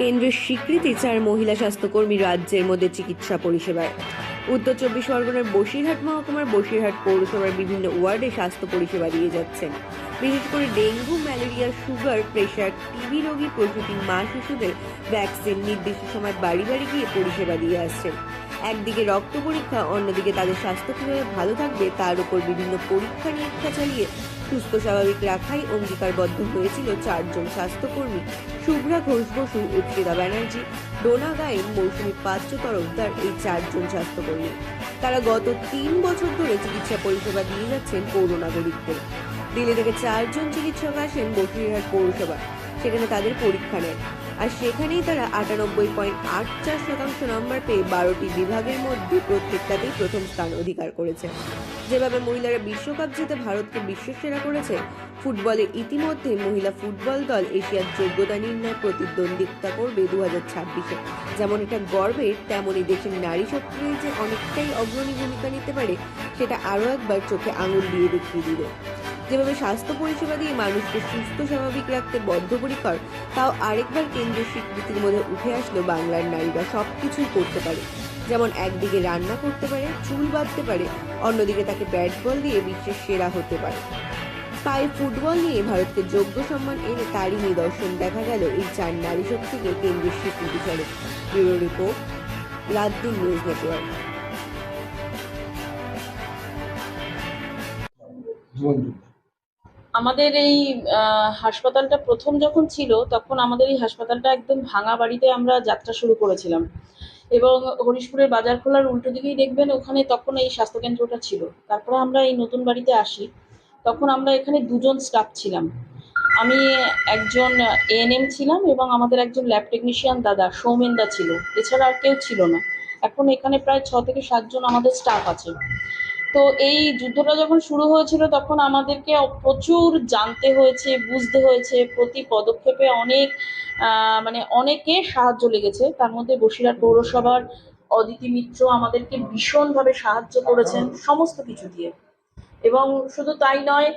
কেন্দ্রের স্বীকৃতি চার মহিলা স্বাস্থ্যকর্মী রাজ্যের মধ্যে চিকিৎসা পরিষেবায়। উত্তর চব্বিশ পরগনার বসিরহাট মহকুমার বসিরহাট পৌরসভার বিভিন্ন ওয়ার্ডে স্বাস্থ্য পরিষেবা দিয়ে যাচ্ছেন। বিশেষ করে dengue, malaria, sugar pressure TB রোগী প্রসূতি মা শিশুদের ভ্যাকসিন নির্দিষ্ট সময় বাড়ি বাড়ি গিয়ে পরিষেবা দিয়ে আসছেন একদিকে রক্ত পরীক্ষা, অন্যদিকে তাদের স্বাস্থ্য কীভাবে ভালো থাকবে তার উপর বিভিন্ন পরীক্ষা নিরীক্ষা চালিয়ে সুস্থ, স্বাভাবিক রাখাই অঙ্গীকারবদ্ধ হয়েছিল চারজন স্বাস্থ্যকর্মী। শুভ্রা ঘোষ বসু উৎসিতা ব্যানার্জি, ডোনা গায়েন মৌসুমী পাত্র তরফদার এই চারজন স্বাস্থ্যকর্মী। তারা গত তিন বছর ধরে চিকিৎসা পরিষেবা দিয়ে যাচ্ছেন পৌর নাগরিকদের। দিল্লি থেকে চারজন চিকিৎসক আসেন বসিরহাট পৌরসভা সেখানে তাদের পরীক্ষা নেন। আর সেখানেই তারা আটানব্বই পয়েন্ট আট চার শতাংশ নম্বর পেয়ে বারোটি বিভাগের মধ্যে প্রত্যেকটাতেই প্রথম স্থান অধিকার করেছে যেভাবে মহিলারা বিশ্বকাপ জিতে ভারতকে বিশ্বসেরা করেছে, ফুটবলে ইতিমধ্যে মহিলা ফুটবল দল এশিয়ার যোগ্যতা নির্ণয় প্রতিদ্বন্দ্বিতা করবে দু হাজার ছাব্বিশে। যেমন এটা গর্বের তেমনই দেশের নারী শক্তি যে অনেকটাই অগ্রণী ভূমিকা নিতে পারে, সেটা আরও একবার চোখে আঙুল দিয়ে দেখিয়ে দিল। যেভাবে স্বাস্থ্য পরিষেবা দিয়ে মানুষকে সুস্থ, স্বাভাবিক রাখতে বদ্ধপরিকর, তাও আরেকবার কেন্দ্রীয় স্বীকৃতির মধ্যে উঠে আসলো বাংলার নারীরা সব কিছুই করতে পারে। যেমন একদিকে রান্না করতে পারে চুল বাঁধতে পারে অন্যদিকে তাকে ব্যাট বল দিয়ে বিশ্বের সেরা হতে পারে। পায়ে ফুটবল নিয়ে ভারতকে যোগ্য সম্মান এনে তারই নিদর্শন দেখা গেল এই চার নারী শক্তিকে কেন্দ্রের স্বীকৃতি স্বরূপ। Bureau report Raat news network. আমাদের এই আহ, হাসপাতালটা প্রথম যখন ছিল তখন আমাদের এই হাসপাতালটা একদম ভাঙা বাড়িতে আমরা যাত্রা শুরু করেছিলাম। এবং হরিশপুরের বাজার খোলার উল্টো দিকেই দেখবেন ওখানে তখন এই স্বাস্থ্যকেন্দ্রটা ছিল। তারপরে আমরা এই নতুন বাড়িতে আসি। তখন আমরা এখানে দুজন স্টাফ ছিলাম। আমি একজন এএনএম ছিলাম এবং আমাদের একজন ল্যাব টেকনিশিয়ান দাদা সৌমেনদা ছিল। এছাড়া আর কেউ ছিল না। এখন এখানে প্রায় ছ থেকে সাতজন আমাদের স্টাফ আছে। তো এই যুদ্ধটা যখন শুরু হয়েছিল, তখন আমাদেরকে প্রচুর জানতে হয়েছে, বুঝতে হয়েছে। প্রতি পদক্ষেপে অনেক মানে অনেকে সাহায্য লেগেছে। তার মধ্যে বসিরহাট পৌরসভার অদিতি মিত্র আমাদেরকে ভীষণভাবে সাহায্য করেছেন সমস্ত কিছু দিয়ে। এবং শুধু তাই নয়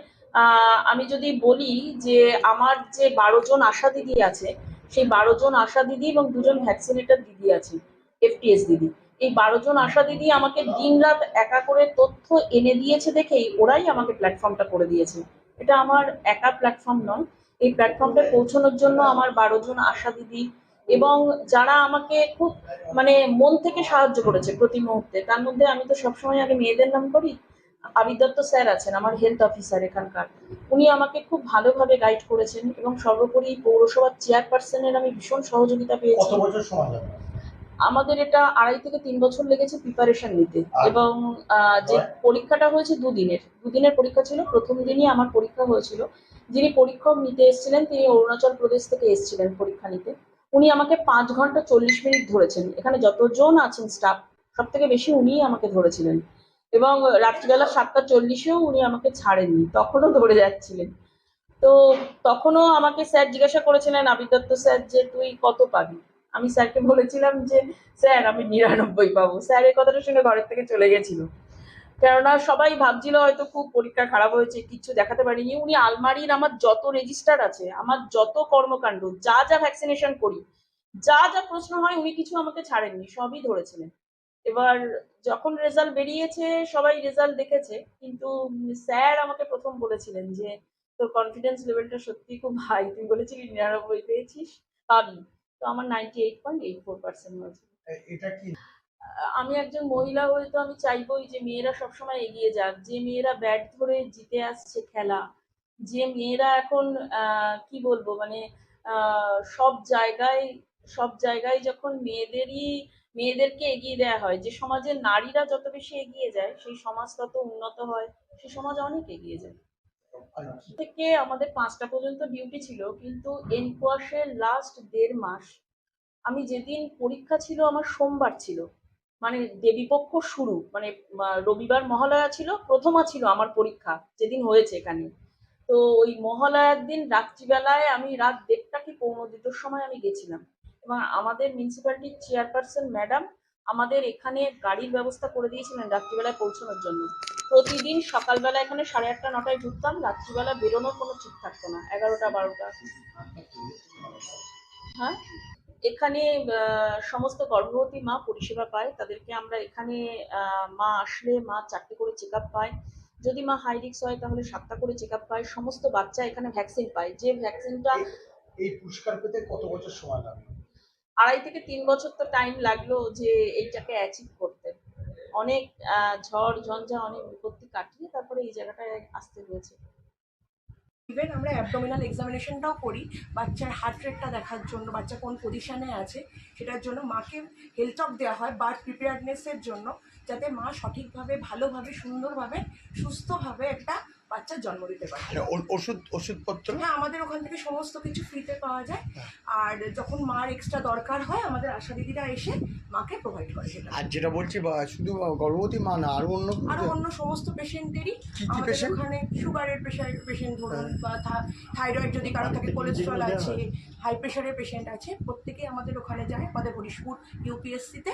আমি যদি বলি যে আমার যে বারো জন আশা দিদি আছে, সেই বারো জন আশা দিদি এবং দুজন ভ্যাকসিনেটার দিদি আছে এফটিএস দিদি। এই বারো জন আশা দিদি আমাকে দিনরাত একা করে তথ্য এনে দিয়েছে দেখেই ওরাই আমাকে প্ল্যাটফর্মটা করে দিয়েছে। এটা আমার একা প্ল্যাটফর্ম নয়। এই প্ল্যাটফর্মটা পৌঁছানোর জন্য আমার বারো জন আশা দিদি এবং যারা আমাকে খুব মানে মন থেকে সাহায্য করেছে প্রতি মুহূর্তে, তার মধ্যে আমি তো সবসময় আগে মেয়েদের নাম করি। আবির দত্ত স্যার আছেন, আমার হেলথ অফিসার এখানকার। উনি আমাকে খুব ভালোভাবে গাইড করেছেন এবং সর্বোপরি পৌরসভার চেয়ারপারসনের আমি ভীষণ সহযোগিতা পেয়েছি। আমাদের এটা আড়াই থেকে তিন বছর লেগেছে প্রিপারেশন নিতে। এবং যে পরীক্ষাটা হয়েছে দুদিনের। দুদিনের পরীক্ষা ছিল প্রথম দিনই আমার পরীক্ষা হয়েছিল। যিনি পরীক্ষক নিতে এসেছিলেন তিনি অরুণাচল প্রদেশ থেকে এসেছিলেন পরীক্ষা নিতে। উনি আমাকে পাঁচ ঘণ্টা চল্লিশ মিনিট ধরেছেন। এখানে যতজন আছেন স্টাফ সব থেকে বেশি উনিই আমাকে ধরেছিলেন। এবং রাত্রিবেলা সাতটা চল্লিশেও উনি আমাকে ছাড়েননি তখনও ধরে যাচ্ছিলেন। তো তখনও আমাকে স্যার জিজ্ঞাসা করেছিলেন আবির দত্ত স্যার যে তুই কত পাবি? আমি স্যারকে বলেছিলাম যে, স্যার, আমি নিরানব্বই পাবো। স্যার এই কথাটা শুনে ঘরের থেকে চলে গেছিল। কেননা সবাই ভাবছিল হয়তো খুব পরীক্ষা খারাপ হয়েছে কিচ্ছু দেখাতে পারিনি। উনি আলমারির আমার যত রেজিস্টার আছে, আমার যত কর্মকাণ্ড, যা যা ভ্যাকসিনেশন করি, যা যা প্রশ্ন হয়, উনি কিছু আমাকে ছাড়েননি, সবই ধরেছিলেন। এবার যখন রেজাল্ট বেরিয়েছে, সবাই রেজাল্ট দেখেছে, কিন্তু স্যার আমাকে প্রথম বলেছিলেন যে, তোর কনফিডেন্স লেভেলটা সত্যি খুব হাই তুই বলেছিলি নিরানব্বই পেয়েছিস, পাবি। তো আমার ninety eight point eight four percent হয়েছে এটা কি? আমি একজন মহিলা হয়ে তো আমি চাইবই যে মেয়েরা সবসময় এগিয়ে যাক। যে মেয়েরা ব্যাট ধরে জিতে আসছে খেলা যে মেয়েরা এখন আহ, কি বলব মানে আহ, সব জায়গায় সব জায়গায় যখন মেয়েদেরই মেয়েদেরকে এগিয়ে দেওয়া হয় যে সমাজে নারীরা যত বেশি এগিয়ে যায় সেই সমাজ তত উন্নত হয় সেই সমাজ অনেক এগিয়ে যায়। থেকে আমাদের পাঁচটা পর্যন্ত ডিউটি ছিল, কিন্তু এনকোয়াসের লাস্ট দেড় মাস আমি যেদিন পরীক্ষা ছিল আমার সোমবার ছিল। মানে দেবীপক্ষ শুরু মানে রবিবার মহালয়া ছিল, প্রথমা ছিল আমার পরীক্ষা যেদিন হয়েছে এখানে। তো ওই মহালয়ার দিন রাত্রিবেলায় আমি রাত দেড়টা কি সময় আমি গেছিলাম। এবং আমাদের মিউনিসিপ্যালিটির চেয়ারপারসন ম্যাডাম আমাদের এখানে গাড়ির ব্যবস্থা করে দিয়েছিলেন রাত্রিবেলায় পৌঁছানোর জন্য। প্রতিদিন সকালবেলা এখানে সাড়ে আটটা, নটায় ঢুকতাম, রাত্রিবেলা বেরোনোর কোনো ঠিক থাকতো না, এগারোটা, বারোটা। হ্যাঁ? এখানে সমস্ত গর্ভবতী মা পরিষেবা পায়, তাদেরকে আমরা এখানে মা আসলে মা চারটে করে চেক আপ পায়। যদি মা হাই রিক্স হয় তাহলে সাতটা করে চেক আপ পায়। সমস্ত বাচ্চা এখানে ভ্যাকসিন পায়। যে ভ্যাকসিনটা এই পুরস্কার পেতে কত বছর সময় লাগবে? আড়াই থেকে তিন বছর তো টাইম লাগল যে এইটাকে অ্যাচিভ করতে। অনেক ঝড়, ঝঞ্ঝা, অনেক বিপত্তি কাটিয়ে তারপরে এই জায়গাটায় আসতে হয়েছে। ইভেন আমরা অ্যাবডোমিনাল এক্সামিনেশনটাও করি, বাচ্চার হার্ট রেটটা দেখার জন্য, বাচ্চা কোন পজিশনে আছে, সেটার জন্য মাকে হেলথ অফ দেওয়া হয় বার্থ প্রিপেয়ারনেসের জন্য, যাতে মা সঠিকভাবে, ভালোভাবে, সুন্দরভাবে, সুস্থভাবে একটা বাচ্চার জন্ম দিতে পারে। মানে ওষুধ ওষুধপত্র? হ্যাঁ আমাদের ওখান থেকে সমস্ত কিছু ফ্রিতে পাওয়া যায়। আর যখন মার এক্সট্রা দরকার হয় আমাদের আশা দিদিরা এসে মাকে প্রোভাইড করে সেটা। আর যেটা বলছি বা শুধু গর্ভবতী মা না আরও অন্য আরও অন্য সমস্ত পেশেন্টেরই আমাদের ওখানে সুগারের পেশেন্ট পেশেন্ট ধরুন হ্যাঁ। বা থাইরয়েড যদি কারও থাকে কোলেস্ট্রল আছে হাই প্রেশারের পেশেন্ট আছে প্রত্যেকেই আমাদের ওখানে যায়। আমাদের হরিশপুর ইউপিএসসিতে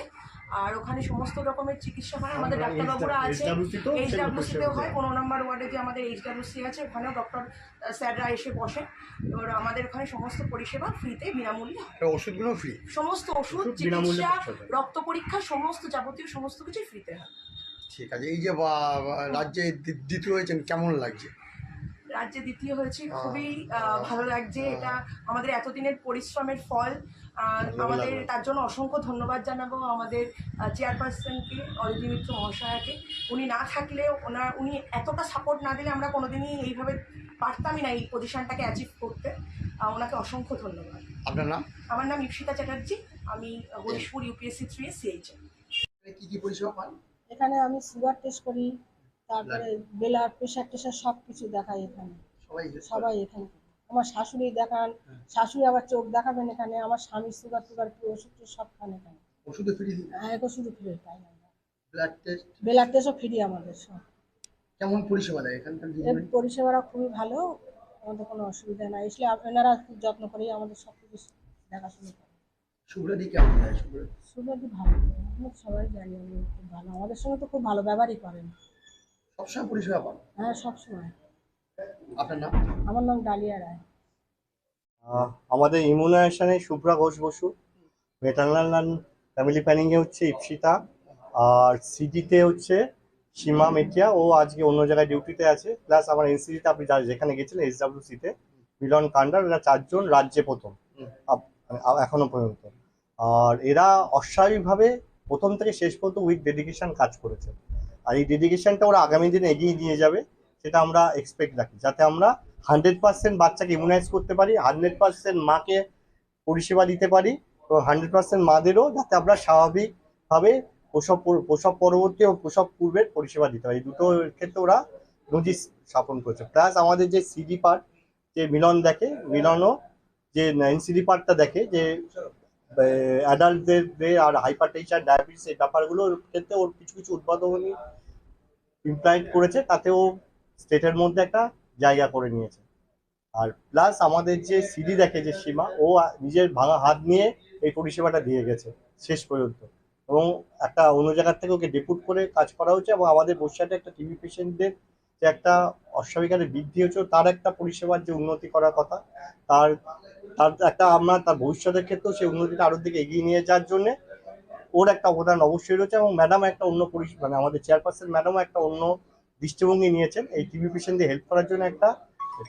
আর ওখানে সমস্ত রকমের চিকিৎসা হয় আমাদের ডাক্তারবাবুরা আছে এইচডাব্লিউসিতেও হয় পনেরো নম্বর ওয়ার্ডে যে আমাদের এইচডাব্লিউসি আছে ওখানেও ডক্টর স্যাররা এসে বসেন এবার আমাদের ওখানে সমস্ত পরিষেবা ফ্রিতে বিনামূল্যে হয়। ওষুধগুলো ফ্রি সমস্ত ওষুধ চিকিৎসা রক্ত পরীক্ষা সমস্ত যাবতীয় সমস্ত কিছুই ফ্রিতে হয়। ঠিক আছে এই যে রাজ্যে দ্বিতীয় হয়েছেন কেমন লাগছে? রাজ্যে দ্বিতীয় হয়েছে খুবই ভালো লাগছে এটা আমাদের এতদিনের পরিশ্রমের ফল। আমাদের তার জন্য অসংখ্য ধন্যবাদ জানাব আমাদের চেয়ারপারসনকে অদিতি মিত্র মহাশয়াকে। উনি না থাকলে ওনার উনি এতটা সাপোর্ট না দিলে আমরা কোনোদিনই এইভাবে পারতামই না এই পজিশনটাকে অ্যাচিভ করতে। ওনাকে অসংখ্য ধন্যবাদ। আপনার নাম? আমার নাম ইপসিতা চ্যাটার্জি। আমি হরিশপুর ইউপিএসসি থ্রি সিএইচ কি কি পরিষেবা পান? এখানে আমি সুগার টেস্ট করি তারপরে ব্লাড প্রেশার টেশার সব কিছু দেখাই এখানে। সবাই সবাই এখানে। আমার শাশুড়ি দেখান শাশুড়ি আবার চোখ দেখাবেন এখানে আমার স্বামীর সুগার টুগার কি ওষুধ সব খান এখানে। ওষুধে ফ্রি হ্যাঁ শুধু ফ্রি পাই না? ব্লাড টেস্ট ব্লাড টেস্টও ফ্রি আমাদের সব। কেমন পরিষেবা দেয় এখানকার পরিষেবাটা খুবই ভালো আমাদের কোনো অসুবিধা নাই। আসলে আপ- এনারা খুব যত্ন করেই আমাদের সব কিছু দেখাশোনা করে। শুভ্রদি কেমন ভালো। আমরা সবাই জানি আমি খুব ভালো। আমাদের সঙ্গে তো খুব ভালো ব্যবহারই করেন। সবসময় পরিষেবা পান? হ্যাঁ সবসময়। আপনার নাম? আমার নাম ডালিয়া রায়। আমাদের ইমিউনাইজেশনে শুভ্রা ঘোষ বসু ভেটারনাল ফ্যামিলি প্ল্যানিংয়ে হচ্ছে ইপসিতা আর সিডিতে হচ্ছে সীমা মেটিয়া ও আজকে অন্য জায়গায় ডিউটিতে আছে। প্লাস আমার এনসিডিতে আপনি যেখানে গেছিলেন এইচডাব্লিউসিতে মিলন কান্ডার এরা চারজন রাজ্যে প্রথম। আপ- এখনও পর্যন্ত। আর এরা অস্বাভাবিকভাবে প্রথম থেকে শেষ পর্যন্ত উইথ ডেডিকেশন কাজ করেছে। আর এই ডেডিকেশনটা ওরা আগামী দিনে এগিয়ে নিয়ে যাবে। সেটা আমরা এক্সপেক্ট রাখি। যাতে আমরা হান্ড্রেড পার্সেন্ট বাচ্চাকে ইমিউনাইজ করতে পারি হান্ড্রেড পার্সেন্ট মাকে পরিষেবা দিতে পারি এবং হান্ড্রেড পার্সেন্ট মাদেরও যাতে আমরা স্বাভাবিকভাবে প্রসব পর- প্রসব পরবর্তী ও প্রসব পূর্বের পরিষেবা দিতে পারি। দুটো ক্ষেত্রে ওরা নজির স্থাপন করেছে। প্লাস আমাদের যে সিডি পার্ট যে মিলন দেখে, মিলনও যে এনসিডি পার্টটা দেখে যে অ্যাডাল্টদের আর হাইপার টেনশন ডায়াবেটিস এই ব্যাপারগুলোর ক্ষেত্রে ওর কিছু কিছু উদ্বোধনী ইমপ্লাইন্ট করেছে। তাতেও স্টেটের মধ্যে একটা জায়গা করে নিয়েছে। আর প্লাস আমাদের যে সিডি দেখে যে সীমা, ও নিজের ভাঙা হাত নিয়ে এই পরিষেবাটা দিয়ে গেছে শেষ পর্যন্ত। এবং একটা অন্য জায়গার থেকে ওকে ডেপুট করে কাজ করা হচ্ছে এবং আমাদের বসিরহাটে একটা টিভি পেশেন্টদের যে একটা অস্বাভাবিক বৃদ্ধি হচ্ছে, তার একটা পরিষেবার যে উন্নতি করার কথা, তার তার একটা আমরা তার ভবিষ্যতের ক্ষেত্রেও সেই উন্নতিটা আরও দিকে এগিয়ে নিয়ে যাওয়ার জন্য ওর একটা অবদান অবশ্যই রয়েছে এবং ম্যাডাম একটা অন্য পরিষেবা মানে আমাদের চেয়ারপারসন ম্যাডামও একটা অন্য দৃষ্টিভঙ্গি নিয়েছেন। এই টিবি পেশেন্টদের হেল্প করার জন্য একটা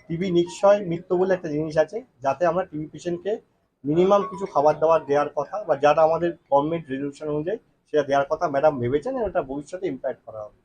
টিবি নিশ্চয় মৃত্যু বলে একটা জিনিস আছে, যাতে আমরা টিবি পেশেন্টকে মিনিমাম কিছু খাবার দাবার দেওয়ার কথা বা যারা আমাদের গভর্নমেন্ট রেজলিউশন অনুযায়ী সেটা দেওয়ার কথা ম্যাডাম ভেবেছেন এবং এটা ভবিষ্যতে ইম্প্যাক্ট করা হবে।